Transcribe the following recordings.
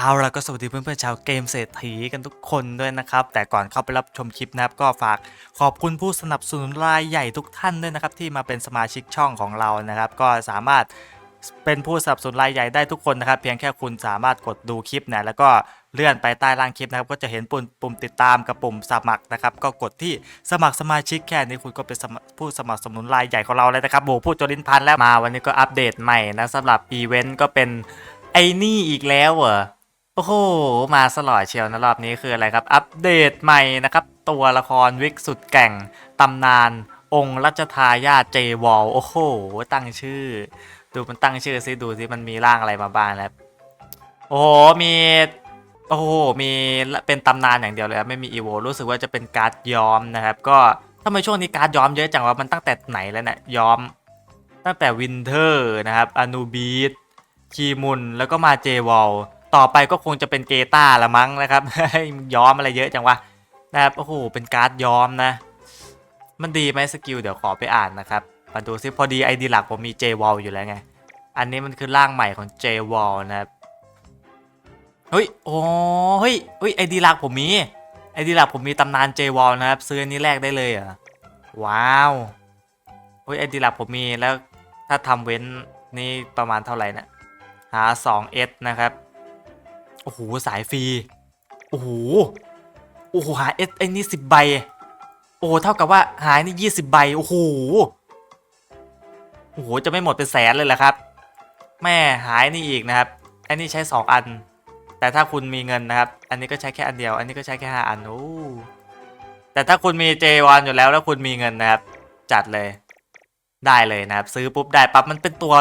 เอาล่ะก็สวัสดีเพื่อนๆชาวเกมเศรษฐีกันทุกคนด้วยนะครับ แต่ก่อนเข้าไปรับชมคลิปนะครับ ก็ฝากขอบคุณผู้สนับสนุนรายใหญ่ทุกท่านด้วยนะครับ ที่มาเป็นสมาชิกช่องของเรานะครับ ก็สามารถเป็นผู้สนับสนุนรายใหญ่ได้ทุกคนนะครับ เพียงแค่คุณสามารถกดดูคลิปนี่ยแล้วก็เลื่อนไปใต้ล่างคลิปนะครับ ก็จะเห็นปุ่มปุ่มติดตามกับปุ่มสมัครนะครับ ก็กดที่สมัครสมาชิกแค่นี้คุณก็เป็นผู้สมัครสนุนรายใหญ่ของเราเลยนะครับโบพูดจนลิ้นพันแล้วมาวันนี้ก็อัปเดตใหม่นะสำหรับอีเวนต์ก็เป็นไอ้นี่อีกแล้วเหรอ โอ้โห มาสลอดเชียวนะรอบนี้คืออะไรครับ อัปเดตใหม่นะครับ ตัวละครวิกสุดแก่ง ตำนาน องค์รัชทายาทเจวอลโอ้โห ตั้งชื่อ ดูมันตั้งชื่อซิดูซิมันมีร่างอะไรมาบ้างแล้วโอ้โห มีโอ้โห มีเป็นตำนานอย่างเดียวเลยครับไม่มีอีโวรู้สึกว่าจะเป็นการ์ดย้อมนะครับ ก็ทำไมช่วงนี้การ์ดย้อมเยอะจังวะมันตั้งแต่ไหนแล้วเนี่ยย้อม ตั้งแต่วินเทอร์นะครับอนูบีทคีมุนแล้วก็มาเจวอล ต่อไปก็คงจะเป็นเกตาละมั้งนะครับ ย้อมอะไรเยอะจังวะนะครับโอ้โหเป็นการ์ดย้อมนะ มันดีไหมสกิลเดี๋ยวขอไปอ่านนะครับมาดูซิพอดีไอดีหลักผมมี J-Wall อยู่แล้วไง อันนี้มันคือร่างใหม่ของ J-Wall นะครับเฮ้ยโอ้เฮ้ยเฮ้ยไอดีหลักผมมีไอดีหลักผมมีตำนาน J-Wall นะครับซื้ออันนี้แลกได้เลยเหรอว้าวเฮ้ยไอดีหลักผมมีแล้วถ้าทำเว้นนี่ประมาณเท่าไหร่นะหา 2S นะครับ โอ้โหสายฟรี โอ้โห โอ้โหหาเอสไอ้นี่สิบใบ โอ้เท่ากับว่าหายนี่ยี่สิบใบ โอ้โห โอ้โห จะไม่หมดเป็นแสนเลยเหรอครับ แม่หายนี่อีกนะครับ อันนี้ใช้สองอัน แต่ถ้าคุณมีเงินนะครับ อันนี้ก็ใช้แค่อันเดียว อันนี้ก็ใช้แค่ห้าอัน โอ้ แต่ถ้าคุณมี J1 อยู่แล้วแล้วคุณมีเงินนะครับ จัดเลย ได้เลยนะครับ ซื้อปุ๊บได้ปั๊บมันเป็นตัว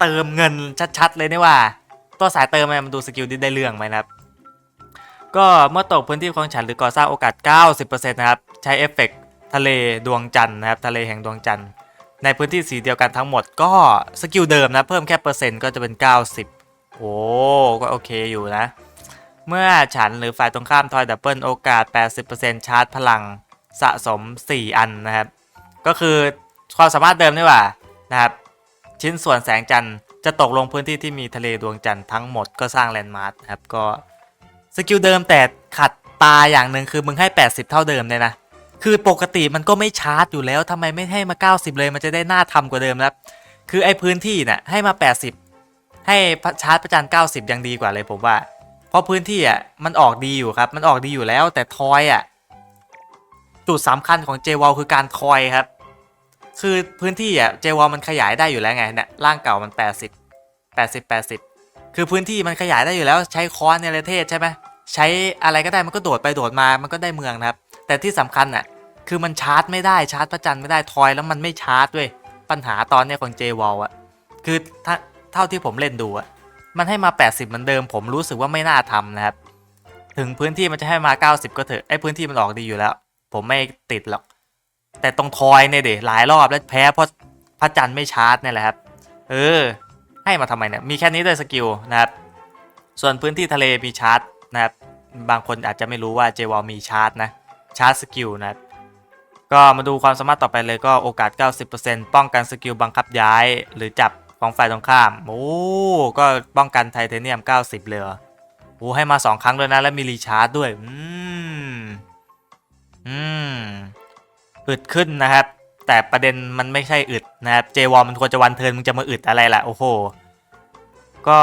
เติมเงินชัด ๆ เลยนี่ว่า ตัวสายเติมมันดูสกิลที่ได้เรื่องไหมนะครับ ก็เมื่อตกพื้นที่ของฉันหรือก่อสร้างโอกาส 90%นะครับใช้เอฟเฟกต์ทะเลดวงจันทร์นะครับทะเลแห่งดวงจันทร์ในพื้นที่สีเดียวกันทั้งหมดก็สกิลเดิมนะเพิ่มแค่เปอร์เซ็นต์ก็จะเป็น 90 โอ้ก็โอเคอยู่นะ เมื่อฉันหรือฝ่ายตรงข้ามทอยดับเบิลโอกาส 80%ชาร์จพลังสะสม 4 อันนะครับ ก็คือความสามารถเดิมนี่ว่านะครับ ชิ้นส่วนแสงจันทร์ จะตกลงพื้นที่ที่มีทะเลดวงจันทร์ทั้งหมดก็สร้างแลนด์มาร์คครับก็สกิลเดิมแต่ขัดตาอย่างหนึ่งคือมึงให้ 80 เท่าเดิมเลยนะ คือปกติมันก็ไม่ชาร์จอยู่แล้วทำไมไม่ให้มา 90 เลยมันจะได้หน่าทำกว่าเดิมครับ คือไอ้พื้นที่น่ะให้มา 80 ให้ชาร์จประจัน90 ยังดีกว่าเลยผมว่า เพราะพื้นที่อะมันออกดีอยู่ครับ มันออกดีอยู่แล้วแต่ทอยอะจุดสำคัญของเจวอลคือการทอยครับ คือพื้นที่อะเจวอลมันขยายได้อยู่แล้วไงเนี่ยร่างเก่ามัน 80 80 80 คือพื้นที่มันขยายได้อยู่แล้วใช้ค้อนในประเทศใช่ไหมใช้อะไรก็ได้มันก็โดดไปโดดมามันก็ได้เมืองนะครับ แต่ที่สำคัญอะคือมันชาร์จไม่ได้ชาร์จพระจันทร์ไม่ได้ทอยแล้วมันไม่ชาร์จด้วยปัญหาตอนเนี้ยของเจวอลอะคือถ้าเท่าที่ผมเล่นดูอะมันให้มา 80 เหมือนเดิม ผมรู้สึกว่าไม่น่าทำนะครับ ถึงพื้นที่มันจะให้มา 90 ก็เถอะไอ้พื้นที่มันออกดีอยู่แล้ว ผมไม่ติดหรอก แต่ตรงทอยเนี่ยเดหลายรอบแล้วแพ้เพราะพระจันทร์ไม่ชาร์จเนี่ยแหละครับ เออ ให้มาทำไมเนี่ย มีแค่นี้ด้วยสกิลนะครับ ส่วนพื้นที่ทะเลมีชาร์จนะครับ บางคนอาจจะไม่รู้ว่าเจวอลมีชาร์จนะ ชาร์จสกิลนะครับ ก็มาดูความสามารถต่อไปเลยก็โอกาส 90%ป้องกันสกิลบังคับย้ายหรือจับของฝ่ายตรงข้าม โอ้ ก็ป้องกันไทเทเนียม 90 เลยเหรอโอ้ให้มา 2 ครั้งด้วยนะ แล้วมีรีชาร์จด้วย อืม อืม อึดขึ้นนะครับ แต่ประเด็นมันไม่ใช่อึดนะครับเจวอมันควรจะวันเทินมึงจะมาอึดอะไรล่ะโอ้โหก็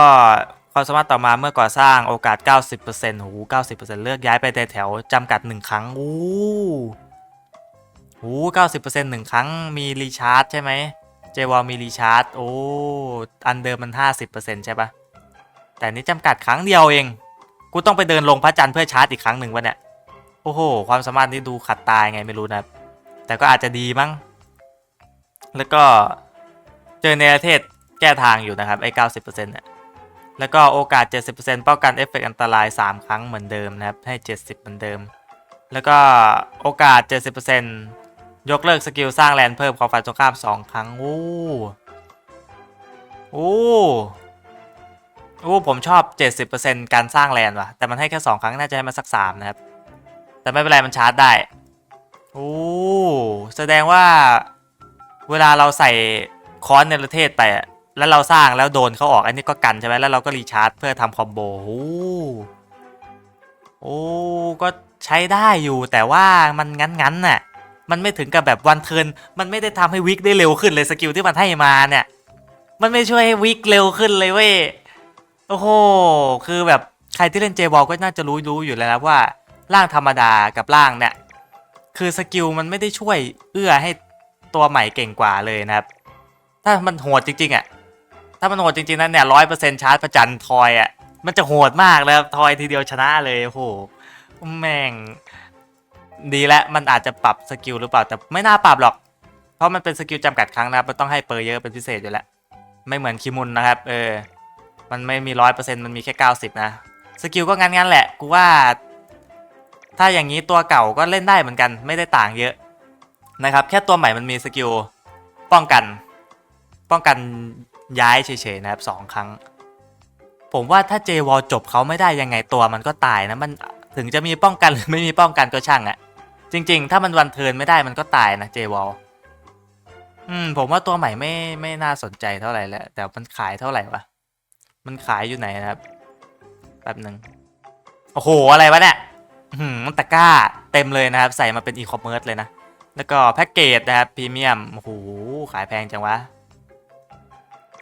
ความสามารถต่อมาเมื่อก่อสร้างโอกาส 90%โอ้โห90%เลือกย้ายไปแต่แถวจำกัด 1 ครั้งโอ้โห90%หนึ่งครั้งมีรีชาร์จใช่ไหมเจวอมีรีชาร์จโอ้อันเดิมมัน 50%ใช่ปะแต่นี้จำกัดครั้งเดียวเอง กูต้องไปเดินลงพระจันทร์เพื่อชาร์จอีกครั้งหนึ่งวะเนี่ย โอ้โห ความสามารถนี้ดูขัดตายไงไม่รู้นะครับ แต่ก็อาจจะดีมั้ง แล้วก็เจอในประเทศแก้ทางอยู่นะครับ ไอ้เก้าสิบเปอร์เซ็นต์เนี่ยแล้วก็โอกาส 70%ป้องกันเอฟเฟกต์อันตราย 3 ครั้งเหมือนเดิมนะครับ ให้ 70 เหมือนเดิม แล้วก็โอกาส 70%ยกเลิกสกิลสร้างแลนเพิ่มของฝ่ายตรงข้าม 2 ครั้ง โอ้โอ้โอ้ผมชอบ 70%การสร้างแลนด์ว่ะ แต่มันให้แค่ 2 ครั้ง น่าจะให้มาสัก 3 นะครับ แต่ไม่เป็นไร มันชาร์จได้ โอ้แสดงว่า เวลาเราใส่ค้อนในประเทศไปอะแล้วเราสร้างแล้วโดนเขาออกอันนี้ก็กันใช่ไหมแล้วเราก็รีชาร์จเพื่อทำคอมโบโอ้โอ้ก็ใช้ได้อยู่แต่ว่ามันงั้นๆน่ะมันไม่ถึงกับแบบวันเทินมันไม่ได้ทำให้วิกได้เร็วขึ้นเลยสกิลที่มันให้มาเนี่ย มันไม่ช่วยให้วิกเร็วขึ้นเลยเว้ยโอ้โหคือแบบใครที่เล่นเจบอลก็น่าจะรู้รู้อยู่แล้วนะว่าร่างธรรมดากับร่างเนี่ย คือสกิลมันไม่ได้ช่วยเอื้อให้ตัวใหม่เก่งกว่าเลยนะครับ ถ้ามันโหดจริงๆอะ ถ้ามันโหดจริงๆนั้นเนี่ยร้อยเปอร์เซ็นต์ชาร์จประจันทอยอะ มันจะโหดมากแล้วทอยทีเดียวชนะเลยโอ้โหแม่งดีแล้วมันอาจจะปรับสกิลหรือเปล่าแต่ไม่น่าปรับหรอก เพราะมันเป็นสกิลจำกัดครั้งนะครับมันต้องให้เปอร์เยอะเป็นพิเศษอยู่แล้วไม่เหมือนคิมุนนะครับ เออ มันไม่มีร้อยเปอร์เซ็นต์มันมีแค่เก้าสิบนะ สกิลก็งั้นๆแหละ กูว่า ถ้าอย่างนี้ตัวเก่าก็เล่นได้เหมือนกันไม่ได้ต่างเยอะนะครับ แค่ตัวใหม่มันมีสกิลป้องกัน ป้องกันย้ายเฉยๆนะครับสองครั้ง ผมว่าถ้าเจวอลจบเขาไม่ได้ยังไงตัวมันก็ตายนะมันถึงจะมีป้องกันหรือไม่มีป้องกันก็ช่างอะจริง ๆ ถ้ามันวันเทินไม่ได้มันก็ตายนะเจวอลอืมผมว่าตัวใหม่ไม่ไม่น่าสนใจเท่าไหร่แล้วแต่มันขายเท่าไหร่วะมันขายอยู่ไหนนะครับแป๊บหนึ่งโอ้โหอะไรวะเนี่ย ตะกร้าเต็มเลยนะครับ ใส่มาเป็นอีคอมเมิร์ซเลยนะ แล้วก็แพ็กเกจนะครับพรีเมียมโอ้โหขายแพงจังวะ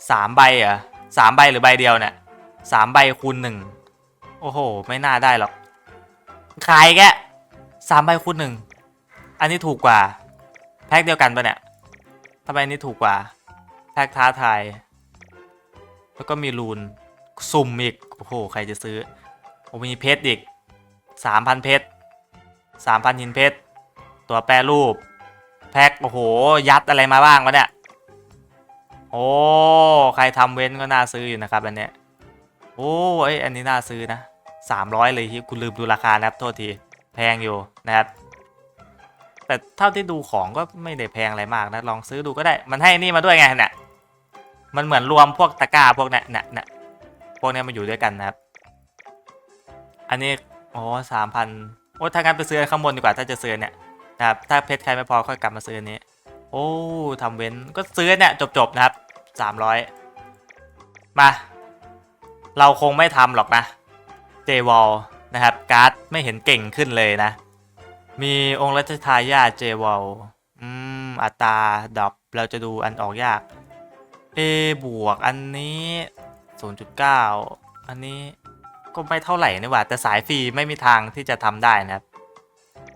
สามใบเหรอสามใบหรือใบเดียวเนี่ยสามใบคูณหนึ่งโอ้โห ไม่น่าได้หรอก ขายแกสามใบคูณหนึ่งอันนี้ถูกกว่า แพ็กเดียวกันปะเนี่ยทำไมอันนี้ถูกกว่า แพ็กท้าทาย แล้วก็มีรูน สุ่มอีก โอ้โห ใครจะซื้อโอ้มีเพชรอีก สามพันเพชรสามพันหินเพชร ตัวแปรรูป แพ็คโอ้โห ยัดอะไรมาบ้างวะเนี่ย โอ้ ใครทำเว้นก็น่าซื้ออยู่นะครับอันเนี้ย โอ้เอ้ยอันนี้น่าซื้อนะสามร้อยเลยที่คุณลืมดูราคานะครับ โทษที แพงอยู่นะครับ แต่เท่าที่ดูของก็ไม่ได้แพงอะไรมากนะ ลองซื้อดูก็ได้ มันให้นี่มาด้วยไงเนี่ย มันเหมือนรวมพวกตะกร้าพวกเนี้ยเนี่ยเนี่ยพวกเนี้ยมาอยู่ด้วยกันนะครับ อันนี้ โอ้สามพันโอ้ถ้างั้นไปซื้ออันข้างบนดีกว่าถ้าจะซื้อเนี่ยนะครับถ้าเพชรใครไม่พอค่อยกลับมาซื้อนนี้ โอ้ทำเว้นก็ซื้อเนี่ยจบๆนะครับสามร้อยมา เราคงไม่ทำหรอกนะเจวอลนะครับการ์ดไม่เห็นเก่งขึ้นเลยนะ มีองค์รัชทายาทเจวอลอืมอัตราดรอปเราจะดูอันออกยาก A บวกอันนี้ 0.9 อันนี้ ก็ไม่เท่าไหร่นี่หว่าแต่สายฟรีไม่มีทางที่จะทำได้นะครับ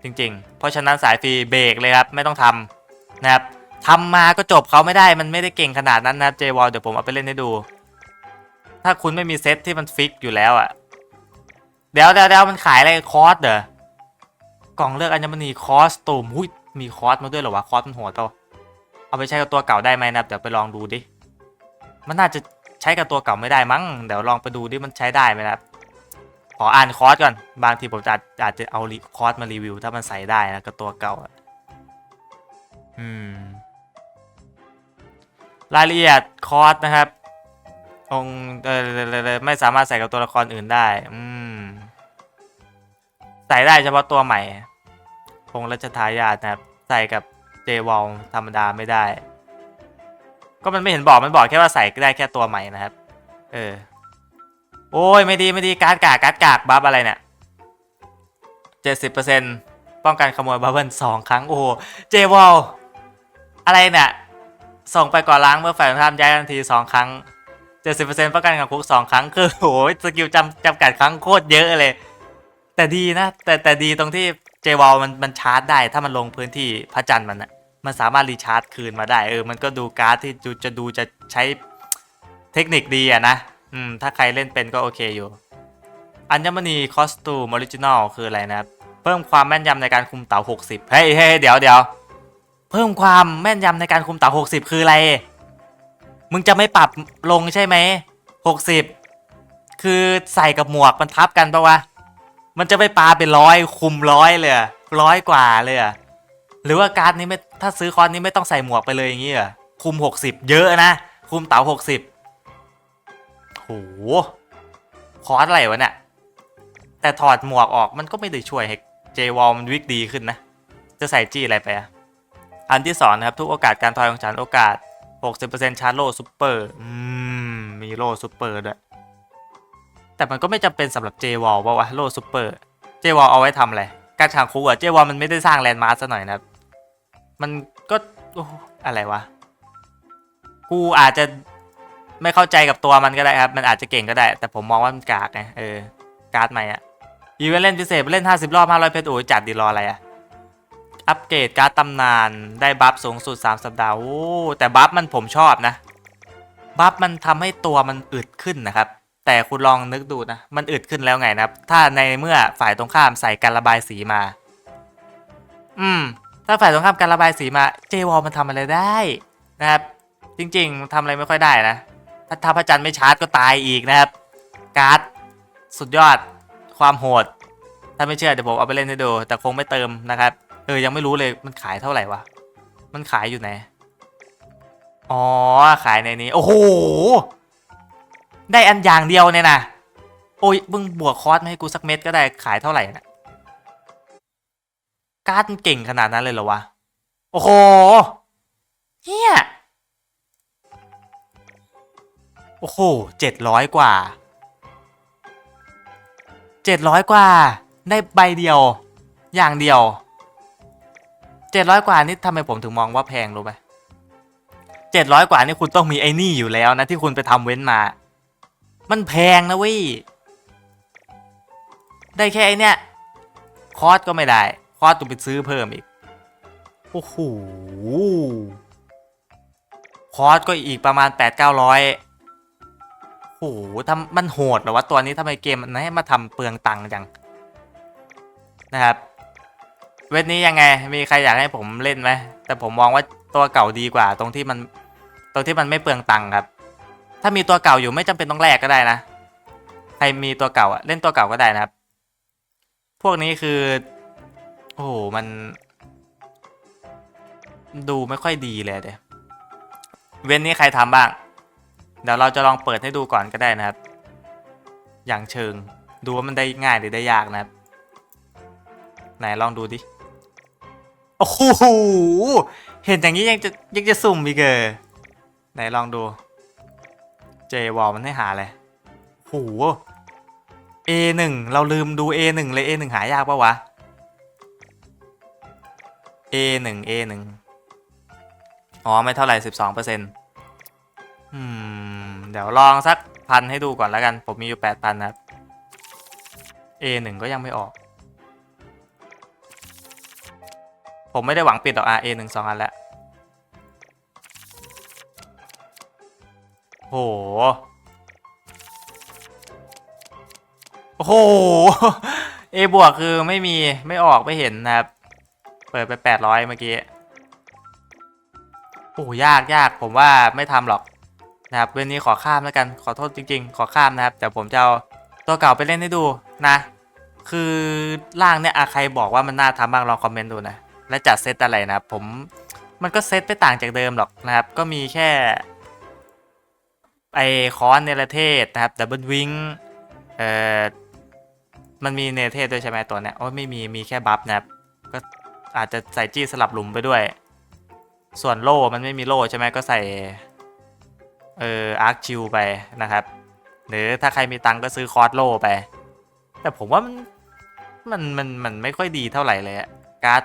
จริงๆ เพราะฉะนั้นสายฟรีเบรกเลยครับไม่ต้องทำนะครับทำมาก็จบเขาไม่ได้มันไม่ได้เก่งขนาดนั้นนะครับ j w a l เดี๋ยวผมเอาไปเล่นให้ดู ถ้าคุณไม่มีเซตที่มันฟิกอยู่แล้วอะ่ะเดี๋ยวเดี๋ยวเดี๋ยวมันขายอะไรคอร์สเหรอกล่องเลือกอัญมณีคอสตูมหุ้ยมีคอร์สมาด้วยเหรอวะคอร์สมันโหดเปล่าเอาไปใช้กับตัวเก่าได้ไหมนะครับเดี๋ยวไปลองดูดิ มันน่าจะใช้กับตัวเก่าไม่ได้มั้ง เดี๋ยวลองไปดูดิมันใช้ได้ไหมนะครับ ขออ่านคอร์สก่อน บางทีผมอาจะอาจจะเอาคอร์สมารีวิว ถ้ามันใส่ได้นะกับตัวเก่าอืม รายละเอียดคอร์สนะครับองเออไม่สามารถใส่กับตัวละครอื่นได้ อืม ใส่ได้เฉพาะตัวใหม่องรัชทายาทนะครับ ใส่กับเจวอลธรรมดาไม่ได้ ก็มันไม่เห็นบอกมันบอกแค่ว่าใส่ได้แค่ตัวใหม่นะครับ เออ โอ้ยไม่ดีไม่ดีการ์ดกากการ์ดกากบัฟอะไรเนี่ยเจ็ดสิบเปอร์เซ็นต์ป้องกันขโมยบัฟเบิลสองครั้งโอ้เจวอลอะไรเนี่ยส่งไปก่อนล้างเมื่อฝ่ายตรงข้ามย้ายทันทีสองครั้งเจ็ดสิบเปอร์เซ็นต์ป้องกันกับคุกสองครั้งคือโอ้ยสกิลจำจำกัดครั้งโคตรเยอะเลย แต่ดีนะ แต่แต่ดีตรงที่เจวอลมันมันชาร์จได้ถ้ามันลงพื้นที่พระจันทร์มันอะมันสามารถรีชาร์จคืนมาได้เออมันก็ดูการ์ดที่จะดูจะใช้เทคนิคดีอะนะ อืม ถ้าใครเล่นเป็นก็โอเคอยู่ อัญมณีคอสตูมออริจินอลคืออะไรนะครับ เพิ่มความแม่นยำในการคุมเต่า 60 เฮ้ยเฮ้ยเดี๋ยวเดี๋ยวเพิ่มความแม่นยำในการคุมเต่า 60 คืออะไร มึงจะไม่ปรับลงใช่ไหม 60 คือใส่กับหมวกมันทับกันปะวะ มันจะไม่ปาเป็นร้อยคุมร้อยเลยร้อยกว่าเลยอะหรือว่าการ์ดนี้ไม่ถ้าซื้อคอนนี้ไม่ต้องใส่หมวกไปเลยอย่างงี้เหรอคุม 60 เยอะนะ คุมเต่า 60โหคอร์สอะไรวะเนี่ย แต่ถอดหมวกออกมันก็ไม่ได้ช่วยให้เจวอลมันวิกดีขึ้นนะ จะใส่จี้อะไรไปอะอันที่สองนะครับ ทุกโอกาสการทอยของฉันโอกาส 60%ชาร์โลซูเปอร์อืม มีโล่ซูเปอร์ด้วย แต่มันก็ไม่จำเป็นสำหรับเจวอลว่าวะโล่ซูเปอร์เจวอลเอาไว้ทำอะไรการฉางคุกอะเจวอลมันไม่ได้สร้างแลนด์มาร์คซะหน่อยนะครับ มันก็ออะไรวะ กูอาจจะ ไม่เข้าใจกับตัวมันก็ได้ครับ มันอาจจะเก่งก็ได้ แต่ผมมองว่ามันกากไงเออการ์ดใหม่อะอีเวนต์เล่นพิเศษเล่น 50 รอบ 500 เพชรโอ้ยจัดดีรออะไรอะอัปเกรดการ์ดตำนานได้บัฟสูงสุด 3 สัปดาห์โอ้แต่บัฟมันผมชอบนะ บัฟมันทำให้ตัวมันอึดขึ้นนะครับ แต่คุณลองนึกดูนะ มันอึดขึ้นแล้วไงนะครับ ถ้าในเมื่อฝ่ายตรงข้ามใส่การระบายสีมา อืม ถ้าฝ่ายตรงข้ามการระบายสีมา เจวอลมันทำอะไรได้นะครับ จริง ๆทำอะไรไม่ค่อยได้นะ ถ้าถ้าพระจันทร์ไม่ชาร์จก็ตายอีกนะครับ การ์ดสุดยอดความโหด ถ้าไม่เชื่อเดี๋ยวผมเอาไปเล่นให้ดู แต่คงไม่เติมนะครับ เออยังไม่รู้เลยมันขายเท่าไหร่วะ มันขายอยู่ไหน อ๋อขายในนี้ โอ้โห ได้อันอย่างเดียวเนี่ยนะโอ้ยมึงบวกคอร์สมาให้กูสักเม็ดก็ได้ขายเท่าไหร่นะการ์ดมันเก่งขนาดนั้นเลยเหรอวะ โอ้โหเฮีย โอ้โหเจ็ดร้อยกว่าเจ็ดร้อยกว่า ได้ใบเดียว อย่างเดียวเจ็ดร้อยกว่านี่ทำไมผมถึงมองว่าแพงรู้ไหมเจ็ดร้อยกว่านี่คุณต้องมีไอ้นี่อยู่แล้วนะที่คุณไปทำเว้นมา มันแพงนะเว้ยได้แค่ไอเนี้ยคอสก็ไม่ได้ คอสต้องไปซื้อเพิ่มอีก โอ้โห คอสก็อีกประมาณ8 9 0 0โอ้ โหทำมันโหดหรอวะตัวนี้ทำไมเกมมันให้มาทำเปลืองตังค์จัง นะครับ เวทนี้ยังไง มีใครอยากให้ผมเล่นไหม แต่ผมมองว่าตัวเก่าดีกว่า ตรงที่มัน ตรงที่มันไม่เปลืองตังค์ครับ ถ้ามีตัวเก่าอยู่ไม่จำเป็นต้องแลกก็ได้นะ ใครมีตัวเก่าอะเล่นตัวเก่าก็ได้นะครับ พวกนี้คือ โอ้โห มัน ดูไม่ค่อยดีเลยเดี๋ยวเว้นนี้ใครทำบ้าง เดี๋ยวเราจะลองเปิดให้ดูก่อนก็ได้นะครับ อย่างเชิงดูว่ามันได้ง่ายหรือได้ยากนะครับ ไหนลองดูดิ โอ้โห เห็นอย่างนี้ยังจะยังจะสุ่มอีกเกอไหนลองดู เจวอลมันให้หาอะไรโห A1 เราลืมดู A1 เลย A1 หายากปะวะ A1 A1 อ๋อ ไม่เท่าไหร่ 12%อืม เดี๋ยวลองสักพันให้ดูก่อนแล้วกัน ผมมีอยู่8,000นะครับ A1 ก็ยังไม่ออก ผมไม่ได้หวังปิดหรอกอะ A1 สองอันแล้วโห โอ้โหเอบวกคือไม่มีไม่ออกไม่เห็นนะครับ เปิดไปแปดร้อยเมื่อกี้ โอ้ยากยากผมว่าไม่ทำหรอก นะครับเวันนี้ขอข้ามแล้วกันขอโทษจริง ๆ ขอข้ามนะครับ แต่ผมจะเอาตัวเก่าไปเล่นให้ดูนะ คือร่างเนี่ยอะใครบอกว่ามันน่าทำบ้างลองคอมเมนต์ดูนะ และจัดเซตอะไรนะครับผมมันก็เซตไปต่างจากเดิมหรอกนะครับ ก็มีแค่ไอคอนเนรเทศนะครับดับเบิลวิงเอ่อมันมีเนรเทศด้วยใช่ไหมตัวเนี้ยโอ้ไม่มีมีแค่บัฟนะครับก็อาจจะใส่จี้สลับหลุมไปด้วย ส่วนโล่มันไม่มีโล่ใช่ไหมก็ใส่ เอออาร์คชิลไปนะครับ หรือถ้าใครมีตังก็ซื้อคอร์สโลไป แต่ผมว่ามันมันมันมันไม่ค่อยดีเท่าไหร่เลยอะการ์ด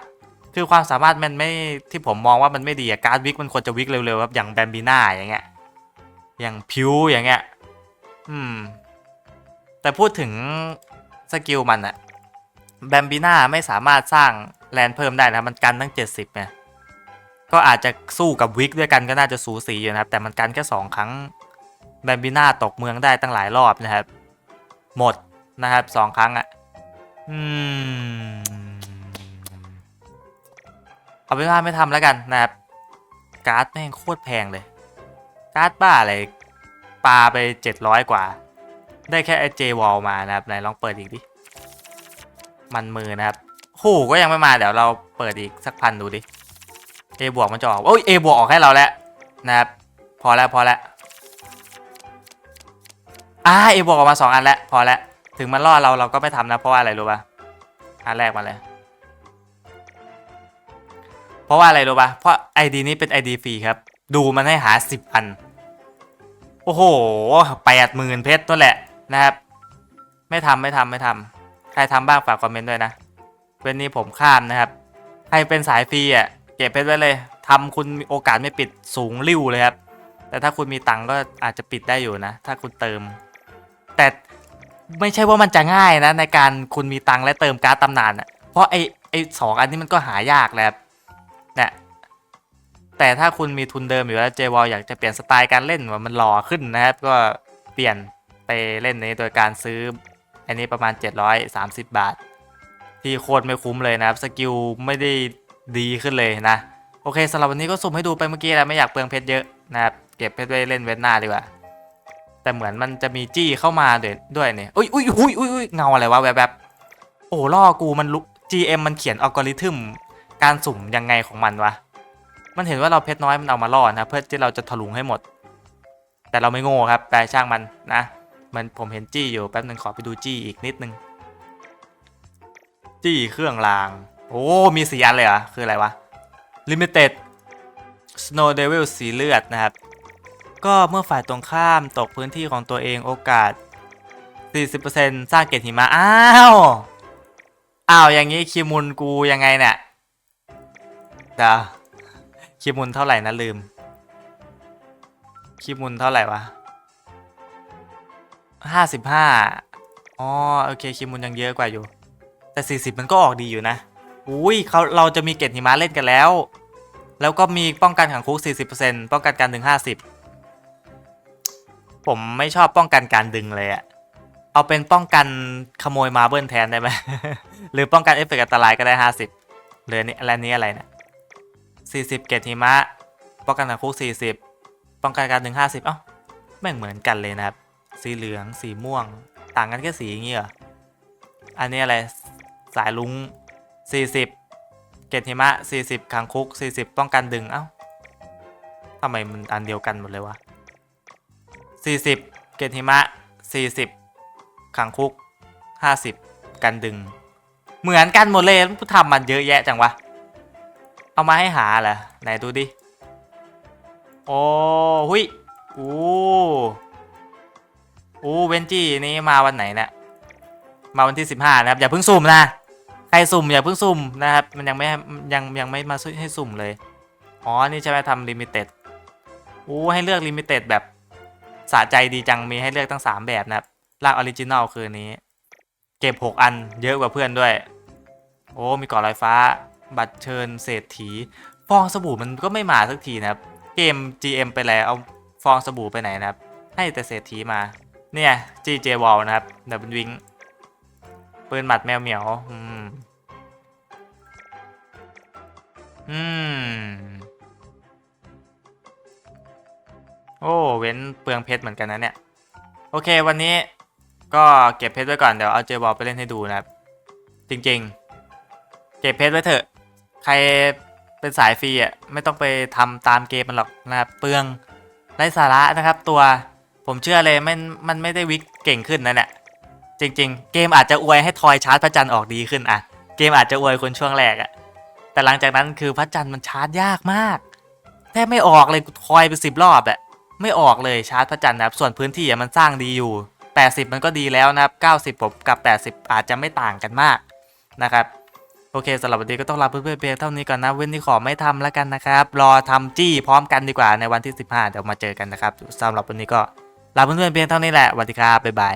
คือความสามารถมันไม่ที่ผมมองว่ามันไม่ดีอะการ์ดวิกมันควรจะวิกเร็วๆครับอย่างแบมบีน่าอย่างเงี้ยอย่างพิวอย่างเงี้ยอืม แต่พูดถึงสกิลมันอะแบมบีน่าไม่สามารถสร้างแลนด์เพิ่มได้นะมันกันตั้ง 70ไง ก็อาจจะสู้กับวิกด้วยกันก็น่าจะสูสีอยู่นะครับ แต่มันกันแค่ 2 ครั้งแบมบีน่าตกเมืองได้ตั้งหลายรอบนะครับ หมดนะครับสองครั้งอะอืมเอาเป็นว่าไม่ทำแล้วกันนะครับ การ์ดแม่งโคตรแพงเลย การ์ดบ้าอะไรปาไป 700 กว่า ได้แค่ไอเจวอลมานะครับไหนลองเปิดอีกดิ มันมือนะครับโหก็ยังไม่มาเดี๋ยวเราเปิดอีกสักพันดูดิ A บวกมันจะออกโอ้ย A บวกออกให้เราแล้วนะครับ พอแล้วพอแล้วอ่า A บวกออกมา 2 อันแล้วพอแล้วถึงมันล่อเราเราก็ไม่ทำนะเพราะว่าอะไรรู้ป่ะอันแรกมาเลยเพราะว่าอะไรรู้ป่ะเพราะ ID นี้เป็น ID ฟรีครับ ดูมันให้หา 10 อัน โอ้โหแปดหมื่นเพชรตัวแหละนะครับ ไม่ทำไม่ทำไม่ทำใครทำบ้างฝากคอมเมนต์ด้วยนะเว้นนี้ผมข้ามนะครับ ใครเป็นสายฟรีอะ เก็บเพชรไว้เลยทำคุณมีโอกาสไม่ปิดสูงริ้วเลยครับ แต่ถ้าคุณมีตังก็อาจจะปิดได้อยู่นะ ถ้าคุณเติม แต่ไม่ใช่ว่ามันจะง่ายนะ ในการคุณมีตังและเติมการ์ดตำนานอะเพราะไอไอสองอันนี้มันก็หายากแล้วเนี่ยแต่ถ้าคุณมีทุนเดิมอยู่แล้วเจวอลอยากจะเปลี่ยนสไตล์การเล่นว่ามันหล่อขึ้นนะครับ ก็เปลี่ยนไปเล่นนี้โดยการซื้ออันนี้ประมาณ 730 บาท ที่โคตรไม่คุ้มเลยนะครับ สกิลไม่ได้ ดีขึ้นเลยนะ โอเคสำหรับวันนี้ก็สุ่มให้ดูไปเมื่อกี้แล้วไม่อยากเปลืองเพชรเยอะนะครับเก็บเพชรไว้เล่นเวนหน้าดีกว่าแต่เหมือนมันจะมีจี้เข้ามาด้วยด้วยเนี่ยอุ้ยอุ้ยอุ้ยอุ้ยอุ้ยเงาอะไรวะแบบแบบโอ้ล่อกูมันลุ GM มันเขียนอัลกอริทึมการสุ่มยังไงของมันวะมันเห็นว่าเราเพชรน้อยมันเอามาล่อนะเพื่อที่เราจะถลุงให้หมด แต่เราไม่โง่ครับแต่ช่างมันนะ มันผมเห็นจี้อยู่แป๊บนึงขอไปดูจี้อีกนิดนึง จี้เครื่องราง โอ้ มีสีอันเลยเหรอ คืออะไรวะ Limited Snow Devil สีเลือดนะครับ ก็เมื่อฝ่ายตรงข้ามตกพื้นที่ของตัวเองโอกาส 40%สร้างเกตหิมะ อ้าว อ้าว อย่างนี้คิมุนกูยังไงเนี่ยเดาคิมุนเท่าไหร่นะลืม คิมุนเท่าไหร่วะห้าสิบห้าอ๋อ โอเค คิมุนยังเยอะกว่าอยู่ แต่สี่สิบมันก็ออกดีอยู่นะ อุ้ยเขาเราจะมีเกตหิมะเล่นกันแล้ว แล้วก็มีป้องกันขังคุก 40%ป้องกันการดึง 50 ผมไม่ชอบป้องกันการดึงเลยอะเอาเป็นป้องกันขโมยมาเบิลแทนได้ไหม หรือป้องกันเอฟเฟกต์อันตรายก็ได้ 50เหลือนี่และนี้อะไรเนี่ย40 เกตหิมะ ป้องกันขังคุก 40 ป้องกันการดึง 50 เอ้าแม่งเหมือนกันเลยนะครับ สีเหลืองสีม่วง ต่างกันแค่สีอย่างงี้เหรออันนี้อะไรสายลุง 40 เกตหิมะ 40ขังคุก 40 ป้องกันดึง เอ้าทำไมมันอันเดียวกันหมดเลยวะ 40 เกตหิมะ 40ขังคุก 50 กันดึง เหมือนกันหมดเลยผู้ทำมันเยอะแยะจังวะ เอามาให้หาเหรอไหนดูดิ โอ้หุยอู้อู้เวนจี้นี่มาวันไหนเนี่ยมาวันที่ 15 นะครับ อย่าเพิ่งสุ่มนะ ครสุ่มอย่าเพิ่งสุ่มนะครับมันยังไม่ยังยังไม่มาให้สุ่มเลยอ๋อนี่ใช่ไหมทำลิมิเต็ดโอ้ให้เลือกลิมิเต็ดแบบสะใจดีจังมีให้เลือกตั้ง 3 แบบนะครับร่างออริจินัลคือนนี้ เก็บ 6 อันเยอะกว่าเพื่อนด้วย โอ้มีกาะลอยฟ้า บัตรเชิญเศรษฐี ฟองสบู่มันก็ไม่มาสักทีนะครับ เกม GM ไปแล้วเอาฟองสบู่ไปไหนนะครับ ให้แต่เศรษฐีมา เนี่ย GJ Wall นะครับดับเบิลวิง ปืนหมัดแมวเหมียวอืมอืมโอ้เว้นเปลืองเพชรเหมือนกันนะเนี่ยโอเควันนี้ก็เก็บเพชรไว้ก่อนเดี๋ยวเอาเจอบอลไปเล่นให้ดูนะครับ จริงๆ เก็บเพชรไว้เถอะ ใครเป็นสายฟรีอะไม่ต้องไปทำตามเกมมันหรอกนะครับเปลืองไร้สาระนะครับ ตัวผมเชื่อเลยมันมันไม่ได้วิกเก่งขึ้นนะเนี่ย จริง ๆ เกมอาจจะอวยให้ทอยชาร์จพระจันทร์ออกดีขึ้นอะเกมอาจจะอวยคนช่วงแรกอะแต่หลังจากนั้นคือพระจันทร์มันชาร์จยากมากแทบไม่ออกเลยทอยไปสิบรอบอะไม่ออกเลยชาร์จพระจันทร์นะครับส่วนพื้นที่อะมันสร้างดีอยู่ 80 มันก็ดีแล้วนะครับ90ผมกับ 80 อาจจะไม่ต่างกันมากนะครับโอเคสำหรับวันนี้ก็ต้องลาเพื่อนๆเพียงเท่านี้ก่อนนะเว้นที่ขอไม่ทำแล้วกันนะครับ รอทำจี้พร้อมกันดีกว่าในวันที่ 15 เดี๋ยวมาเจอกันนะครับสำหรับวันนี้ก็ลาเพื่อนๆเพียงเท่านี้แหละสวัสดีครับบ๊ายบาย